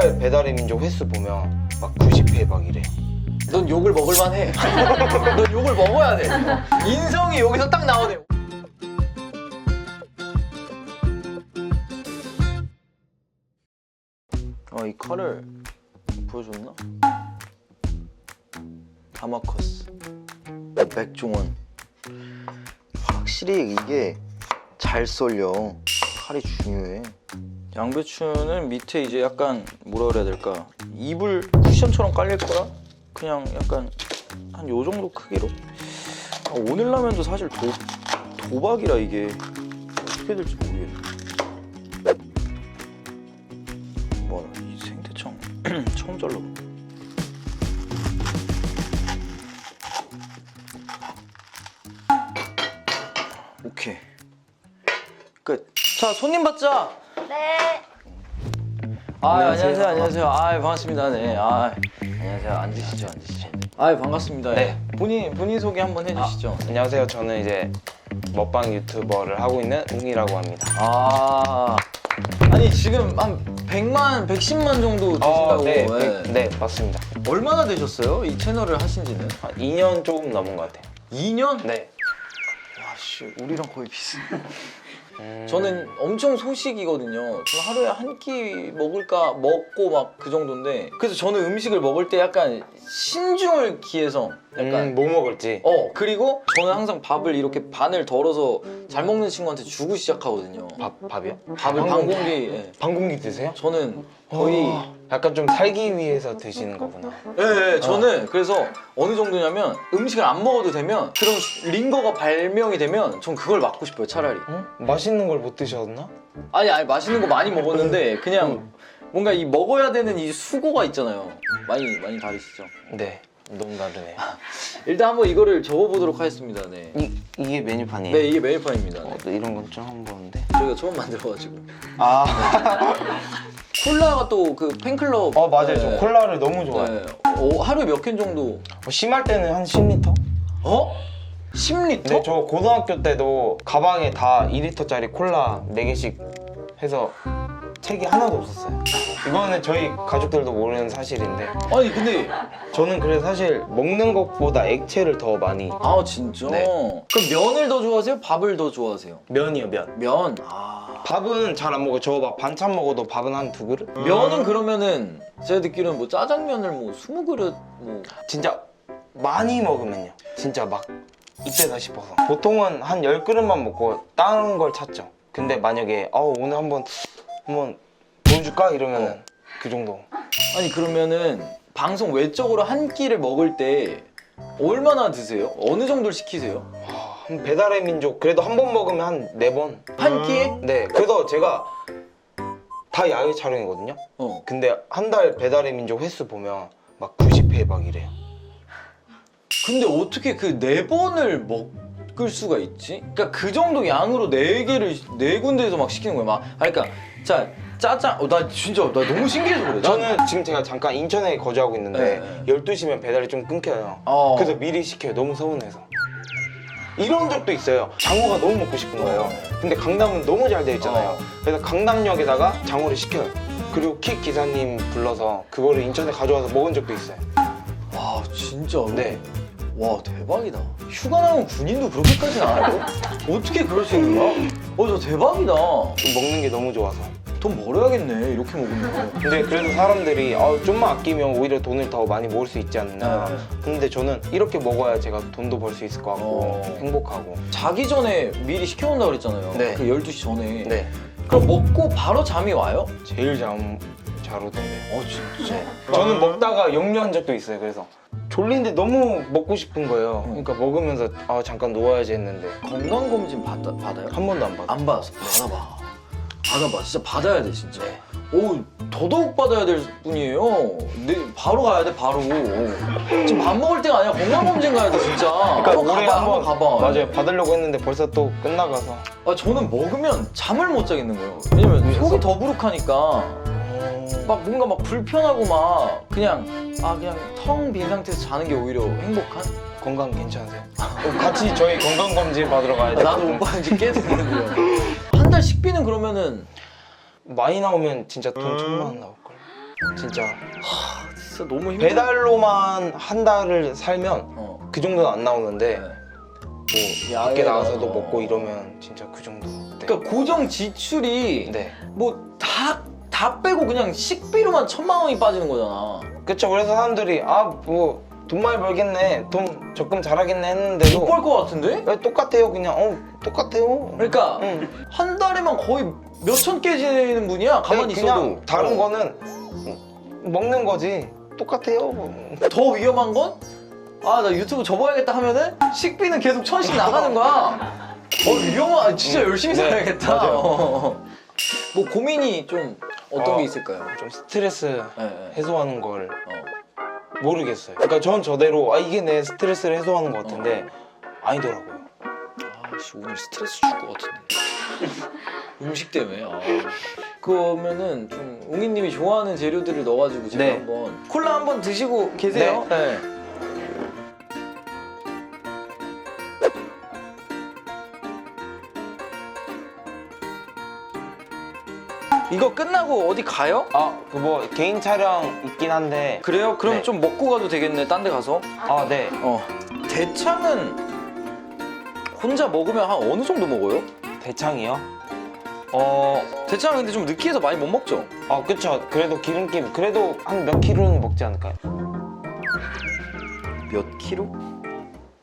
달 배달의 민족 횟수 보면 막 90회 막 이래. 넌 욕을 먹을만 해. 넌 욕을 먹어야 돼. 인성이 여기서 딱 나오네. 어, 이 칼을 보여줬나? 다마커스. 백종원. 확실히 이게 잘 썰려. 칼이 중요해. 양배추는 밑에 이제 약간 뭐라 그래야 될까? 이불 쿠션처럼 깔릴 거라 그냥 약간 한 요 정도 크기로. 아, 오늘 라면도 사실 도, 도박이라 이게 어떻게 될지 모르겠네. 뭐이 생태청 처음 잘라. 오케이. 끝. 자 손님 받자. 네. 아, 안녕하세요. 안녕하세요. 안녕하세요. 아, 반갑습니다. 네. 아, 안녕하세요. 앉으시죠. 앉으시죠. 아, 반갑습니다. 네. 본인 본인 소개 한번 해 주시죠. 안녕하세요. 저는 이제 먹방 유튜버를 하고 있는 웅이라고 합니다. 아. 아니, 지금 한 100만, 110만 정도 되신다고. 네, 예. 네, 맞습니다. 얼마나 되셨어요? 이 채널을 하신 지는? 한 2년 조금 넘은 것 같아요. 2년? 네. 와, 씨, 우리랑 거의 비슷. 음, 저는 엄청 소식이거든요. 저는 하루에 한 끼 먹을까 먹고 막 그 정도인데 그래서 저는 음식을 먹을 때 약간 신중을 기해서 약간 음, 뭐 먹을지. 어 그리고 저는 항상 밥을 이렇게 반을 덜어서 잘 먹는 친구한테 주고 시작하거든요. 밥 밥이요? 밥을 반 공기. 예. 방공기 드세요? 저는 거의 어, 약간 좀 살기 위해서 드시는 거구나. 예, 예, 저는 그래서 어느 정도냐면 음식을 안 먹어도 되면 그런 링거가 발명이 되면 전 그걸 맞고 싶어요 차라리. 응? 맛있는 걸 못 드셨나? 아니 아니 맛있는 거 많이 먹었는데 그냥 뭔가 이 먹어야 되는 이 수고가 있잖아요. 많이 많이 다르시죠? 네. 너무 다르네요. 일단 한번 이거를 적어보도록 하겠습니다. 네. 이 이게 메뉴판이에요? 네 이게 메일판입니다. 네. 어, 또 이런 건 처음 보는데. 저희가 처음 만들어가지고 아, 콜라가 또 그 팬클럽. 어 맞아요. 네. 저 콜라를 너무 좋아해요. 네. 어, 하루에 몇 캔 정도? 어, 심할 때는 한 10리터? 어? 10리터? 네, 저 고등학교 때도 가방에 다 2리터짜리 콜라 4개씩 해서 책이 하나도 없었어요. 이거는 저희 가족들도 모르는 사실인데 아니 근데 저는 그래서 사실 먹는 것보다 액체를 더 많이 아 진짜? 네. 그럼 면을 더 좋아하세요? 밥을 더 좋아하세요? 면이요 면. 면. 아. 밥은 잘 안 먹어요. 저 막 반찬 먹어도 밥은 한 두 그릇? 면은 그러면은 제가 듣기로는 뭐 짜장면을 뭐 20그릇 뭐 진짜 많이 먹으면요. 진짜 막 이때다 싶어서. 보통은 한 10그릇만 먹고 다른 걸 찾죠. 근데 만약에 어, 오늘 한번 한번 보여줄까 이러면은 그 정도. 아니 그러면은 방송 외적으로 한 끼를 먹을 때 얼마나 드세요? 어느 정도를 시키세요? 아, 한 배달의 민족 그래도 한 번 먹으면 한 네 번. 한 끼에? 네. 그래서 제가 다 야외 촬영이거든요. 어. 근데 한 달 배달의 민족 횟수 보면 막 90회 막 이래요. 근데 어떻게 그 네 번을 먹을 수가 있지? 그러니까 그 정도 양으로 네 개를 네 군데에서 막 시키는 거야. 막 아니, 그러니까 자 짜장. 어, 나 진짜 나 너무 신기해서 그래. 난- 저는 지금 제가 잠깐 인천에 거주하고 있는데 네. 12시면 배달이 좀 끊겨요. 어. 그래서 미리 시켜요. 너무 서운해서. 이런 적도 있어요. 장어가 너무 먹고 싶은 거예요. 근데 강남은 너무 잘 돼 있잖아요. 어. 그래서 강남역에다가 장어를 시켜요. 그리고 킥 기사님 불러서 그거를 인천에 가져와서 먹은 적도 있어요. 와 진짜. 네. 와 대박이다. 휴가 나온 군인도 그렇게까지는 안 하고 어떻게 그럴 수 있는 거야? 어저 대박이다. 먹는 게 너무 좋아서. 돈 벌어야겠네 이렇게 먹으면. 근데 그래도 사람들이 아, 좀만 아끼면 오히려 돈을 더 많이 모을 수 있지 않나. 네. 근데 저는 이렇게 먹어야 제가 돈도 벌 수 있을 것 같고 어. 행복하고. 자기 전에 미리 시켜온다 그랬잖아요. 네. 그 12시 전에. 네. 그럼 먹고 바로 잠이 와요? 제일 잠 잘 오던데요. 어 진짜. 저는 먹다가 역류한 적도 있어요. 그래서 졸린데 너무 먹고 싶은 거예요. 그러니까 먹으면서 아 잠깐 누워야지 했는데 건강 검진 받아, 받아요? 한 번도 안 받아. 안 받았어. 받아봐. 받아봐. 진짜 받아야 돼 진짜. 네. 오 더더욱 받아야 될 분이에요. 네, 바로 가야 돼 바로. 지금 밥 먹을 때가 아니야. 건강 검진 가야 돼 진짜. 그러니까 한번 올해 가봐. 한번 한번 가봐. 맞아요. 받으려고 했는데 벌써 또 끝나가서. 아 저는 먹으면 잠을 못 자겠는 거예요. 왜냐면 속이 더부룩하니까. 막 뭔가 막 불편하고 막 그냥 아 그냥 텅 빈 상태에서 자는 게 오히려 행복한? 건강 괜찮으세요? 어, 같이 저희 건강 검진 받으러 가야 아, 돼. 나도 오빠 이제 깨드는데요. 한달 식비는 그러면은 많이 나오면 진짜 돈 천만 원 나올 걸. 진짜 진짜 너무 힘들어. 배달로만 한 달을 살면 어. 그 정도는 안 나오는데 네. 뭐 야외 밖에 나가서도 나가서. 먹고 이러면 진짜 그 정도. 네. 그러니까 고정 지출이 네. 뭐 다 다 빼고 그냥 식비로만 천만 원이 빠지는 거잖아. 그쵸. 그래서 사람들이 아 뭐 돈 많이 벌겠네, 돈 적금 잘하겠네 했는데도 못 벌 것 같은데? 왜 똑같아요. 그냥 어 똑같아요. 그러니까 응. 한 달에만 거의 몇천 깨지는 분이야. 가만히 네, 그냥 있어도. 다른 어. 거는 먹는 거지. 똑같아요. 더 위험한 건? 아, 나 유튜브 접어야겠다 하면은 식비는 계속 천씩 나가는 거야. 어, 위험하, 진짜 열심히 네, 살아야겠다. 맞아요. 어. 뭐 고민이 좀 어떤 어. 게 있을까요? 좀 스트레스 예, 예. 해소하는 걸 어. 모르겠어요. 그러니까 전 저대로 아 이게 내 스트레스를 해소하는 것 같은데 아니더라고요. 아씨 오늘 스트레스 줄 것 같은데 음식 때문에 아. 그러면은 좀 웅이님이 좋아하는 재료들을 넣어가지고 제가 네. 한번 콜라 한번 드시고 계세요 네. 이거 끝나고 어디 가요? 아 그 뭐 개인 촬영 있긴 한데 그래요? 그럼 네. 좀 먹고 가도 되겠네 딴 데 가서 아 네. 어 대창은 혼자 먹으면 한 어느 정도 먹어요? 대창이요? 어, 대창은 근데 좀 느끼해서 많이 못 먹죠? 아 그쵸. 그래도 기름기 그래도 한 몇 킬로는 먹지 않을까요? 몇 킬로?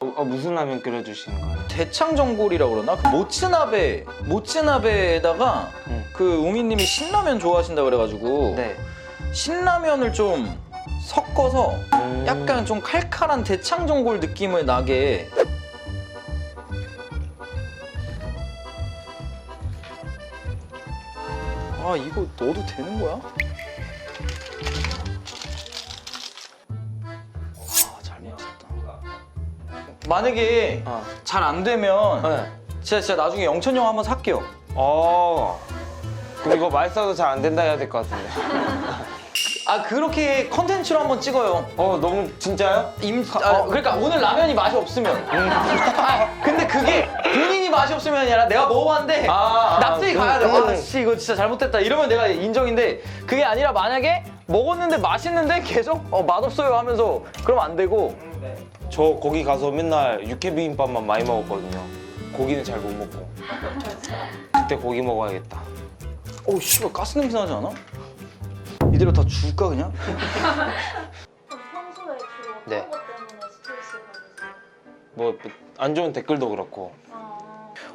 어, 어, 무슨 라면 끓여주시는 거예요? 대창전골이라고 그러나? 그 모츠나베 모츠나베에다가 음. 그 웅이님이 신라면 좋아하신다 그래가지고 네. 신라면을 좀 섞어서 음. 약간 좀 칼칼한 대창전골 느낌을 나게 아 이거 넣어도 되는 거야? 아잘 맞췄다 만약에 아. 잘안 되면 네. 진짜, 진짜 나중에 영천이 형 한번 살게요 어. 그럼 이거 맛있어도 잘 안 된다 해야 될 것 같은데. 아 그렇게 컨텐츠로 한번 찍어요 어 너무 진짜요? 임, 아, 그러니까 오늘 라면이 맛이 없으면 아, 근데 그게 본인이 맛이 없으면 아니라 내가 먹어봤는데 아, 아, 납득이 음, 가야 돼. 음. 아, 씨, 이거 진짜 잘못됐다. 이러면 내가 인정인데 그게 아니라 만약에 먹었는데 맛있는데 계속 어, 맛없어요 하면서 그러면 안 되고 저 거기 가서 맨날 육회 비빔밥만 많이 먹었거든요. 고기는 잘 못 먹고. 그때 고기 먹어야겠다. 오, 씨발 가스 냄새 나지 않아? 이대로 다 줄까 그냥? 그럼 평소에 주로 어떤 네. 것 때문에 스트레스 받으세요? 뭐 안 좋은 댓글도 그렇고. 아,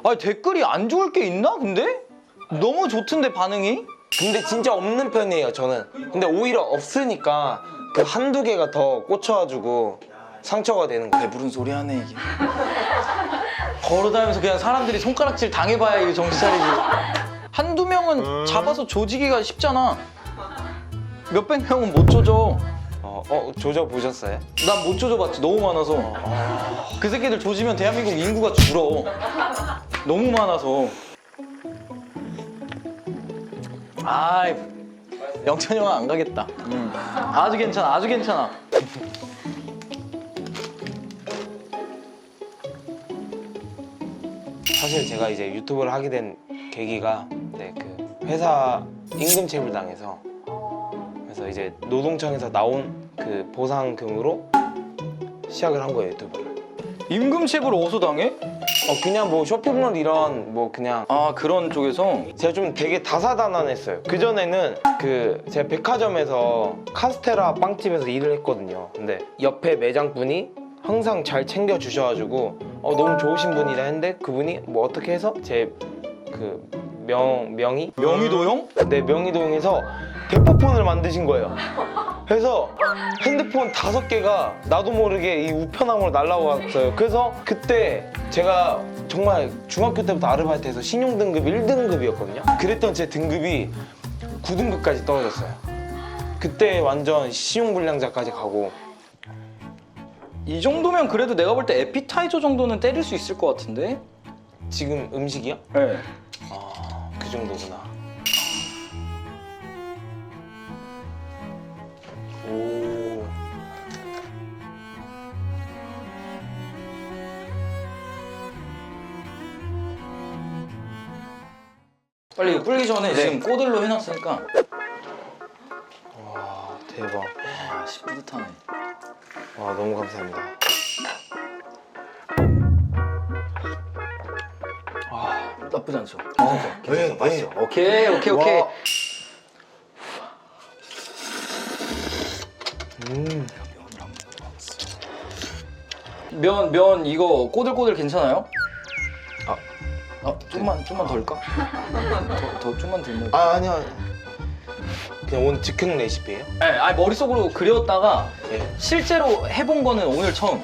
아니 댓글이 안 좋을 게 있나 근데? 너무 좋던데 반응이? 근데 진짜 없는 편이에요 저는. 근데 오히려 없으니까 그 한두 개가 더 꽂혀가지고 상처가 되는 거예요. 배부른 소리 하네 이게 걸어다니면서 그냥 사람들이 손가락질 당해봐야 이게 정신 차리지 한두 명은 잡아서 조지기가 쉽잖아. 몇백 명은 못 조져. 어, 어 조져 보셨어요? 난 못 조져봤지. 너무 많아서. 그 새끼들 조지면 대한민국 인구가 줄어. 너무 많아서. 아이 영천이 형은 안 가겠다. 음. 아주 괜찮아 아주 괜찮아. 사실 제가 이제 유튜브를 하게 된 계기가 네, 그 회사 임금 체불 당해서 그래서 이제 노동청에서 나온 그 보상금으로 시작을 한 거예요 유튜브를. 임금체불 어디서 당해? 어 그냥 뭐 쇼핑몰 이런 뭐 그냥 아 그런 쪽에서 제가 좀 되게 다사다난했어요. 그 전에는 그 제가 백화점에서 카스테라 빵집에서 일을 했거든요. 근데 옆에 매장분이 항상 잘 챙겨 주셔가지고 어, 너무 좋으신 분이라 했는데 그분이 뭐 어떻게 해서 제 그 명 명의 명의도용? 네 명의동에서 대포폰을 만드신 거예요. 그래서 핸드폰 다섯 개가 나도 모르게 이 우편함으로 날라왔어요. 그래서 그때 제가 정말 중학교 때부터 아르바이트해서 신용 등급 1등급이었거든요. 그랬던 제 등급이 9등급까지 떨어졌어요. 그때 완전 신용 불량자까지 가고 이 정도면 그래도 내가 볼 때 에피타이저 정도는 때릴 수 있을 것 같은데? 지금 음식이요? 네. 그 정도구나. 오. 빨리 이거 불기 전에 네. 지금 꼬들로 해놨으니까 와. 대박. 아, 씨 뿌듯하네. 와 너무 감사합니다. 나쁘지 않죠? 네, 괜찮죠? 맛있어. 오케이, 오케이, 오케이. 와. 음. 면, 면 이거 꼬들꼬들 괜찮아요? 아. 아, 좀만, 좀만 덜까? 더, 더 좀만 덜 넣어. 아 아니요. 그냥 오늘 즉흥 레시피예요? 네, 아니 머릿속으로 그렸다가 네. 실제로 해본 거는 오늘 처음.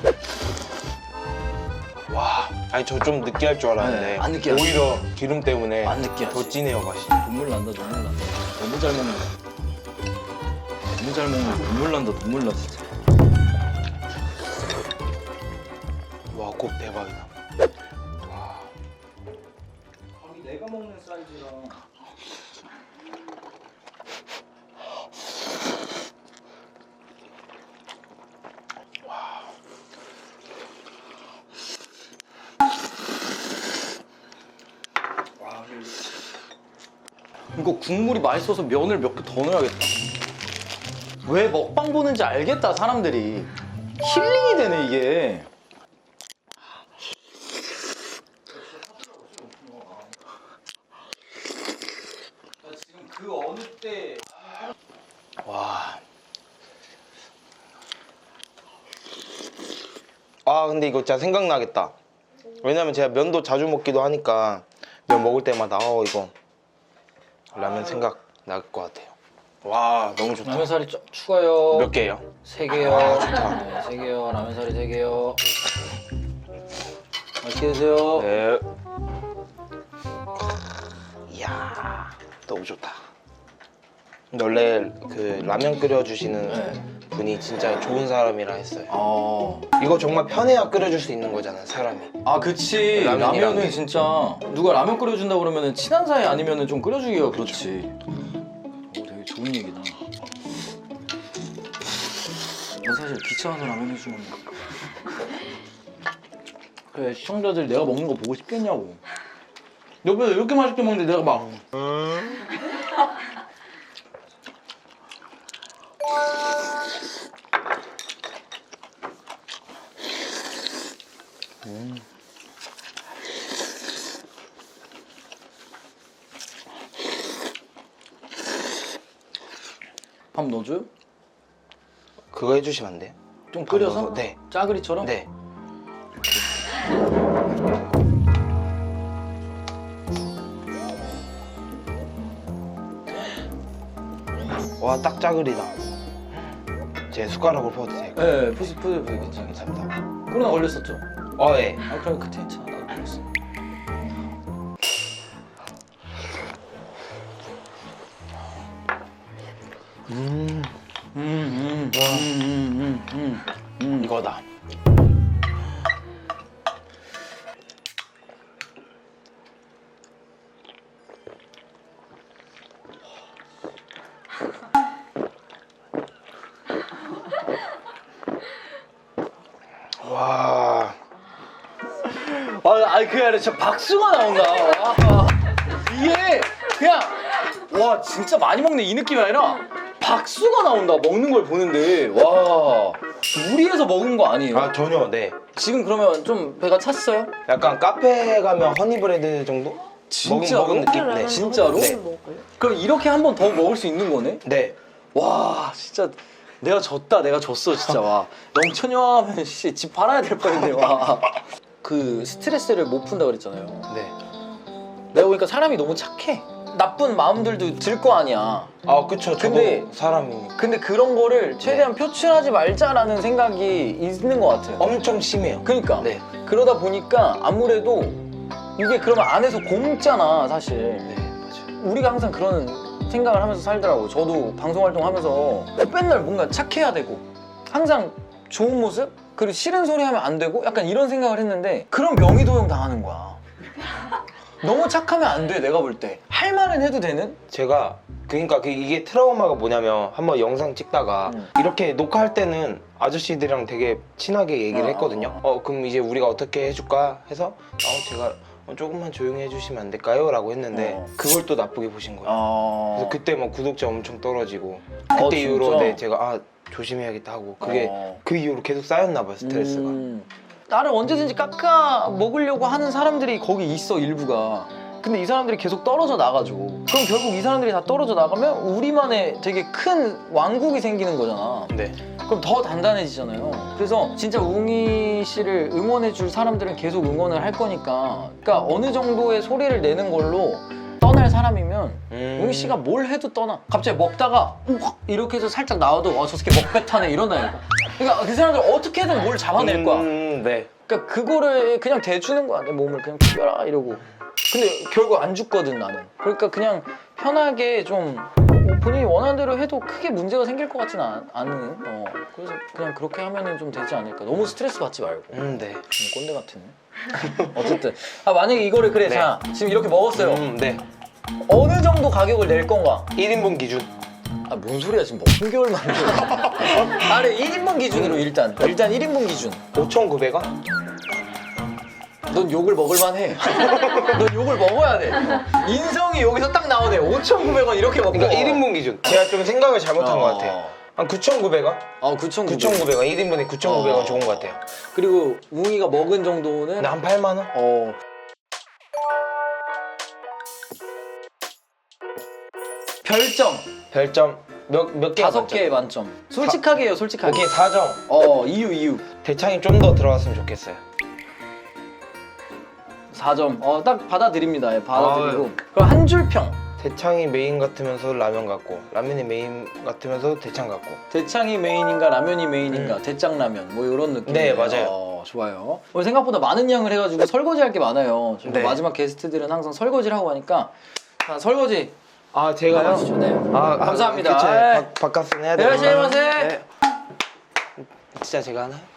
와. 아니 저 좀 느끼할 줄 알았는데 네, 안 느끼하지. 오히려 기름 때문에 안 느끼하지. 더 진해요 맛이. 눈물 난다, 눈물 난다. 너무 잘 먹는다. 너무 잘 먹는다. 눈물 난다, 눈물 나 진짜. 와곱 대박이다. 내가 먹는 사이즈랑. 이거 국물이 맛있어서 면을 몇 개 더 넣어야겠다. 왜 먹방 보는지 알겠다 사람들이. 힐링이 되네 이게. 그 어느 때 와. 아 근데 이거 진짜 생각나겠다. 왜냐면 제가 면도 자주 먹기도 하니까 면 먹을 때마다 어 이거 라면 생각 날 것 같아요. 와 너무 좋다. 라면사리 좀 추가요. 몇 개예요? 세 개요. 아, 좋다. 네, 세 개요. 라면사리 세 개요. 맛있게 드세요. 네. 이야 너무 좋다. 근데 원래 그 라면 끓여 주시는 네. 분이 진짜 좋은 사람이라 했어요. 어. 이거 정말 편해야 끓여줄 수 있는 거잖아요 사람이. 아, 그치. 라면이랑 라면은 게. 진짜 누가 라면 끓여준다 그러면은 친한 사이 아니면은 좀 끓여주기가 그렇지. 오, 되게 좋은 얘기다. 난 사실 귀찮아서 라면 해주면 그래 시청자들 내가 먹는 거 보고 싶겠냐고. 옆에서 이렇게 맛있게 먹는데 내가 막 밥 넣어줘요? 그거 해주시면 안 돼요? 좀 끓여서? 넣어서? 네. 짜그리처럼? 네. 와, 딱 짜글이다. 제 숟가락으로 퍼도 돼요? 네, 푸시 푸시 푸시 괜찮아. 감사합니다. 코로나 걸렸었죠? 어, 예. 아 그럼 그때 괜찮아. 나도. 음, 음, 아, 아니 그게 아니라 진짜 박수가 나온다. 와. 이게 그냥 와 진짜 많이 먹네 이 느낌이 아니라 박수가 나온다 먹는 걸 보는데 와 무리해서 먹은 거 아니에요? 아 전혀 네. 지금 그러면 좀 배가 찼어요? 약간 카페 가면 허니브레드 정도? 진짜로? 먹은, 먹은 느낌. 네. 진짜로? 네. 그럼 이렇게 한 번 더 먹을 수 있는 거네? 네. 와 진짜 내가 졌다 내가 졌어 진짜 와 영천이 형 하면 씨, 집 팔아야 될 뻔했네 와 그 스트레스를 못 푼다 그랬잖아요 네. 내가 보니까 사람이 너무 착해 나쁜 마음들도 들 거 아니야 아 그쵸. 저도 근데- 사람이니까 근데 그런 거를 최대한 네. 표출하지 말자라는 생각이 있는 것 같아요 엄청 심해요. 그러니까 네. 그러다 보니까 아무래도 이게 그러면 안에서 곪잖아 사실 네 맞아요. 우리가 항상 그런 생각을 하면서 살더라고. 저도 방송 활동하면서 맨날 뭔가 착해야 되고 항상 좋은 모습 그리고 싫은 소리 하면 안 되고 약간 이런 생각을 했는데 그런 명의도용 당하는 거야. 너무 착하면 안 돼. 내가 볼 때 할 말은 해도 되는. 제가 그러니까 그 이게 트라우마가 뭐냐면 한번 영상 찍다가 음. 이렇게 녹화할 때는 아저씨들이랑 되게 친하게 얘기를 아, 했거든요. 어 그럼 이제 우리가 어떻게 해줄까 해서 어 제가 어, 조금만 조용히 해주시면 안 될까요? 라고 했는데 어. 그걸 또 나쁘게 보신 거예요. 어. 그래서 그때 막 구독자 엄청 떨어지고 어, 그때 이후로 진짜? 네, 제가 아 조심해야겠다 하고 그게 어. 그 이후로 계속 쌓였나 봐요 스트레스가. 음. 나를 언제든지 깎아 먹으려고 하는 사람들이 거기 있어 일부가. 근데 이 사람들이 계속 떨어져 나가죠. 그럼 결국 이 사람들이 다 떨어져 나가면 우리만의 되게 큰 왕국이 생기는 거잖아. 네. 그럼 더 단단해지잖아요. 그래서 진짜 웅이 씨를 응원해 줄 사람들은 계속 응원을 할 거니까. 그러니까 어느 정도의 소리를 내는 걸로 떠날 사람이면 음. 웅이 씨가 뭘 해도 떠나. 갑자기 먹다가 확 이렇게 해서 살짝 나와도 아, 저 새끼 먹배 타네 이런다니까. 그러니까 그 사람들 어떻게든 뭘 잡아낼 거야. 음, 네. 그러니까 그거를 그냥 대주는 거야 내 몸을 그냥 죽여라 이러고 근데 결국 안 죽거든 나는 그러니까 그냥 편하게 좀 어, 본인이 원하는 대로 해도 크게 문제가 생길 것 같지는 않- 않은 어 그래서 그냥 그렇게 하면은 좀 되지 않을까 너무 스트레스 받지 말고 음, 네. 음, 꼰대 같은 어쨌든 아 만약에 이거를 그래 네. 자 지금 이렇게 먹었어요 음, 네. 어느 정도 가격을 낼 건가 1인분 기준. 아 뭔 소리야 지금 먹은 개월 만에 아래 1인분 기준으로 일단 일단 1인분 기준 5,900원? 넌 욕을 먹을 만 해. 넌 욕을 먹어야 돼. 인성이 여기서 딱 나오네. 5,900원 이렇게 먹고. 그러니까 1인분 기준. 제가 좀 생각을 잘못한 어. 것 같아요. 한 9,900원? 아, 9,900원. 9,900원. 1인분에 9,900원 어. 좋은 것 같아요. 그리고 웅이가 먹은 정도는 근데 한 8만 원? 어. 별점 별점 몇 몇 개? 다섯 개 만점. 솔직하게 해요, 솔직하게. 오케이 4점. 어, 이유 이유. 대창이 좀 더 들어갔으면 좋겠어요. 4점. 어, 딱 받아드립니다. 예, 받아드리고. 아. 그럼 한 줄 평. 대창이 메인 같으면서 라면 같고 라면이 메인 같으면서 대창 같고 대창이 메인인가 라면이 메인인가 대짱라면 뭐 이런 느낌. 음. 네, 맞아요. 어, 좋아요. 오늘 생각보다 많은 양을 해가지고 설거지 할 게 많아요. 저희 네. 마지막 게스트들은 항상 설거지를 하고 하니까 자, 설거지 아 제가요? 해주시죠. 네. 아, 감사합니다. 그쵸, 네. 바, 바깥은 해야 네, 돼요. 안녕하세요. 네. 진짜 제가 하나요? 네.